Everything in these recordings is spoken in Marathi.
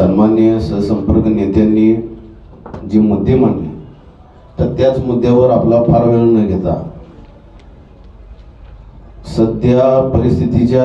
सन्मान्य सहसंपर्क नेत्यांनी जे मुद्दे मांडले तर त्याच मुद्द्यावर आपला फार वेळ न घेता सध्या परिस्थितीच्या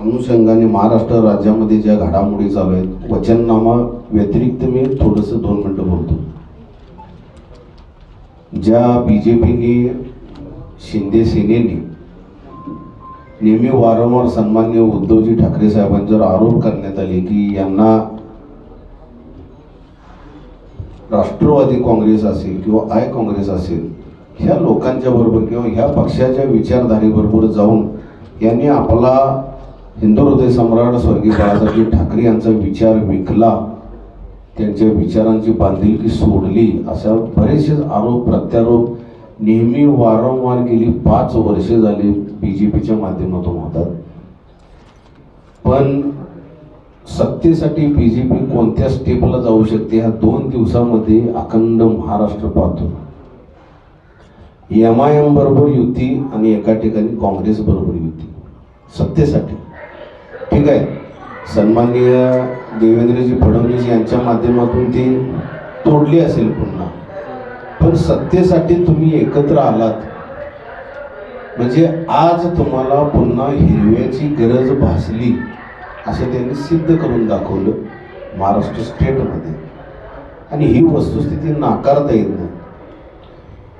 अनुषंगाने महाराष्ट्र राज्यामध्ये ज्या घडामोडी चालू आहेत वचननामा व्यतिरिक्त मी थोडंसं दोन मिनटं बोलतो. ज्या बी जे पीने शिंदे सेनेने नेहमी वारंवार सन्मान्य उद्धवजी ठाकरे साहेबांच्यावर आरोप करण्यात आले की यांना राष्ट्रवादी काँग्रेस असेल किंवा आय काँग्रेस असेल ह्या लोकांच्या बरोबर किंवा ह्या पक्षाच्या विचारधारेबरोबर जाऊन यांनी आपला हिंदू हृदय सम्राट स्वर्गीय बाळासाहेब ठाकरे यांचा विचार विकला त्यांच्या विचारांची बांधिलकी सोडली अशा बरेचसे आरोप प्रत्यारोप नेहमी वारंवार गेली पाच वर्षे झाली बी जे पीच्या माध्यमातून होतात. पण सत्तेसाठी बी जे पी कोणत्या स्टेपला जाऊ शकते ह्या दोन दिवसामध्ये अखंड महाराष्ट्र पाहतो. एम आय एम बरोबर युती आणि एका ठिकाणी काँग्रेस बरोबर युती. सत्तेसाठी. ठीक आहे? सन्माननीय देवेंद्रजी फडणवीस यांच्या माध्यमातून ती तोडली असेल पुन्हा. पण सत्तेसाठी तुम्ही एकत्र आलात. म्हणजे आज तुम्हाला पुन्हा हिरव्याची गरज भासली. असं त्यांनी सिद्ध करून दाखवलं महाराष्ट्र स्टेटमध्ये. आणि ही वस्तुस्थिती नाकारता येत नाही.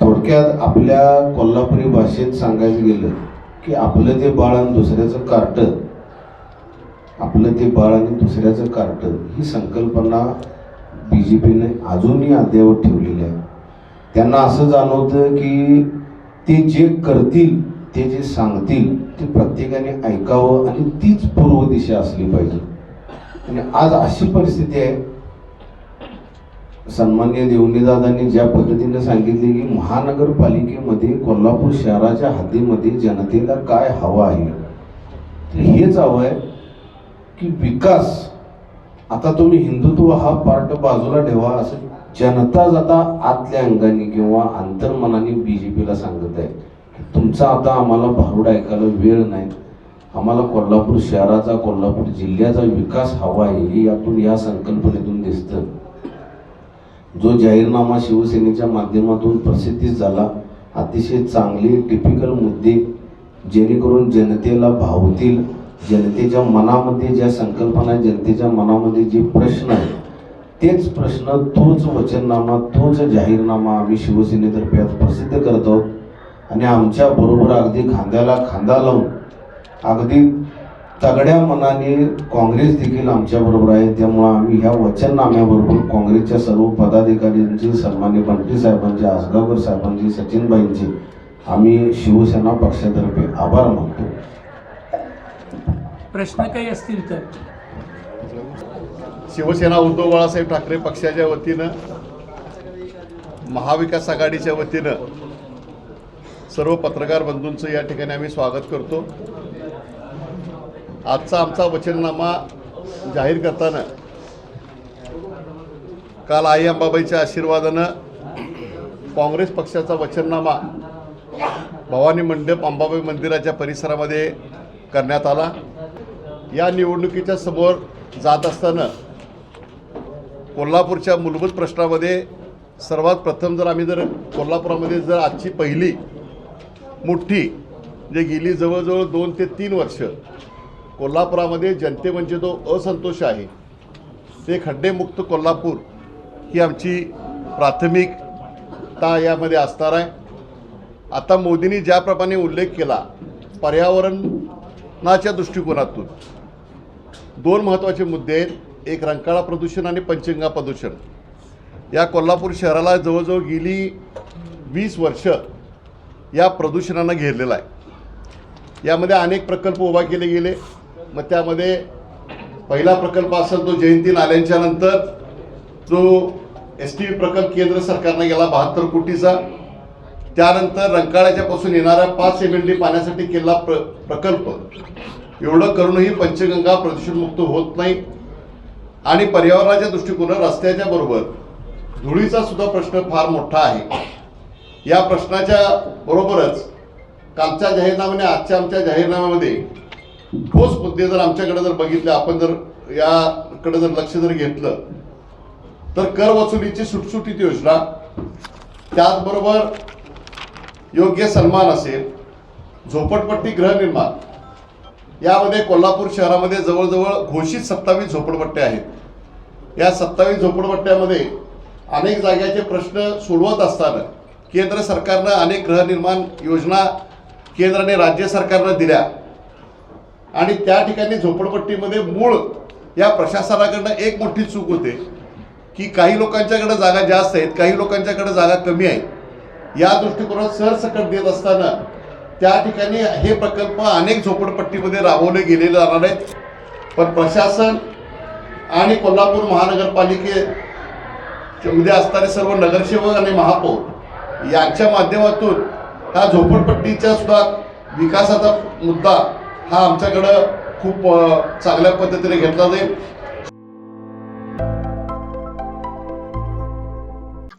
थोडक्यात आपल्या कोल्हापुरी भाषेत सांगायचं गेलं की आपलं ते बाळ आणि दुसऱ्याचं कार्ट आपलं ते बाळ आणि दुसऱ्याचं कार्ट ही संकल्पना बी जे पीने अजूनही अद्यावत ठेवलेली आहे. त्यांना असं जाणवतं की ते जे करतील ते जे सांगतील ते प्रत्येकाने ऐकावं आणि तीच पूर्व दिशा असली पाहिजे. आणि आज अशी परिस्थिती आहे. सन्मान्य देवणीदादांनी ज्या पद्धतीने सांगितले की महानगरपालिकेमध्ये कोल्हापूर शहराच्या हद्दीमध्ये जनतेला काय हवं आहे तर हेच हवं आहे की विकास. आता तुम्ही हिंदुत्व हा पार्ट बाजूला ठेवा असं जनताच आता आतल्या अंगाने किंवा अंतर्मनाने बी जे पीला सांगत आहे. तुमचा आता आम्हाला भारूड ऐकायला वेळ नाही. आम्हाला कोल्हापूर शहराचा कोल्हापूर जिल्ह्याचा विकास हवा आहे हे यातून या संकल्पनेतून दिसतं. जो जाहीरनामा शिवसेनेच्या माध्यमातून प्रसिद्धीच झाला अतिशय चांगले टिपिकल मुद्दे जेणेकरून जनतेला भावतील जनतेच्या मनामध्ये ज्या संकल्पना जनतेच्या मनामध्ये जे प्रश्न आहेत तेच प्रश्न तोच वचननामा तोच जाहीरनामा आम्ही शिवसेनेतर्फे आज प्रसिद्ध करत आहोत. आणि आमच्या बरोबर अगदी खांद्याला खांदा लावून अगदी तगड्या मनाने काँग्रेस देखील आमच्या बरोबर आहे. त्यामुळं आम्ही ह्या वचननाम्याबरोबर काँग्रेसच्या सर्व पदाधिकाऱ्यांचे सन्मान्य बंटी साहेबांचे आसगावकर साहेबांचे सचिनबाईंचे आम्ही शिवसेना पक्षातर्फे आभार मानतो. प्रश्न काही असतील तर? शिवसेना उद्धव बाळासाहेब ठाकरे पक्षाच्या वतीनं महाविकास आघाडीच्या वतीनं सर्व पत्रकार बंधूंचं या ठिकाणी आम्ही स्वागत करतो. आजचा आमचा वचननामा जाहीर करताना काल आई अंबाबाईच्या आशीर्वादानं काँग्रेस पक्षाचा वचननामा भवानी मंडप अंबाबाई मंदिराच्या परिसरामध्ये करण्यात आला. या निवडणुकीच्या समोर जात असताना कोल्हापूरच्या मूलभूत प्रश्नामध्ये सर्वात प्रथम जर आम्ही जर कोल्हापुरामध्ये जर आजची पहिली मोठी जे गेली जवळजवळ दोन ते तीन वर्ष कोल्हापुरामध्ये जनते म्हणजे जो असंतोष आहे. ते खड्डेमुक्त कोल्हापूर ही आमची प्राथमिकता यामध्ये असणार आहे. आता मोदींनी ज्याप्रमाणे उल्लेख केला पर्यावरणाच्या दृष्टिकोनातून दोन महत्त्वाचे मुद्दे आहेत. एक रंकाळा प्रदूषण आणि पंचगंगा प्रदूषण. या कोल्हापूर शहराला जवळजवळ गेली वीस वर्ष या प्रदूषणानं घेरलेला आहे. यामध्ये अनेक प्रकल्प उभा केले गेले. मग त्यामध्ये पहिला प्रकल्प असेल तो जयंती नाल्यांच्या नंतर. जो एस टी प्रकल्प केंद्र सरकारनं गेला बहात्तर कोटीचा. त्यानंतर रंकाळ्याच्या पासून येणाऱ्या पाच एम एल डी पाण्यासाठी केलेला प्र प्रकल्प. एवढं करूनही पंचगंगा प्रदूषणमुक्त होत नाही. आणि पर्यावरणाच्या दृष्टिकोनात रस्त्याच्या बरोबर धुळीचा सुद्धा प्रश्न फार मोठा आहे. या प्रश्नाच्या बरोबरच कालच्या जाहीरनाम्याने आजच्या आमच्या जाहीरनाम्यामध्ये ठोस मुद्दे जर आमच्याकडे जर बघितले आपण जर याकडे जर लक्ष जर घेतलं तर कर वसुलीची सुटसुटीत योजना त्याचबरोबर योग्य सन्मान असेल झोपडपट्टी गृहनिर्माण यामध्ये कोल्हापूर शहरामध्ये जवळजवळ घोषित सत्तावीस झोपडपट्ट्या आहेत. या सत्तावीस झोपडपट्ट्यामध्ये अनेक जाग्याचे प्रश्न सोडवत असताना केंद्र सरकारनं अनेक गृहनिर्माण योजना केंद्राने राज्य सरकारनं दिल्या. आणि त्या ठिकाणी झोपडपट्टीमध्ये मूळ या प्रशासनाकडनं एक मोठी चूक होते की काही लोकांच्याकडे जागा जास्त आहेत काही लोकांच्याकडे जागा कमी आहेत या दृष्टिकोनात सरसकट देत असताना त्या ठिकाणी हे प्रकल्प अनेक झोपडपट्टीमध्ये राबवले गेलेले जाणार आहेत. पण प्रशासन आणि कोल्हापूर महानगरपालिके उद्या असणारे सर्व नगरसेवक आणि महापौर यांच्या माध्यमातून हा झोपडपट्टीच्या सुद्धा विकासाचा मुद्दा हा आमच्याकडं खूप चांगल्या पद्धतीने घेतला जाईल.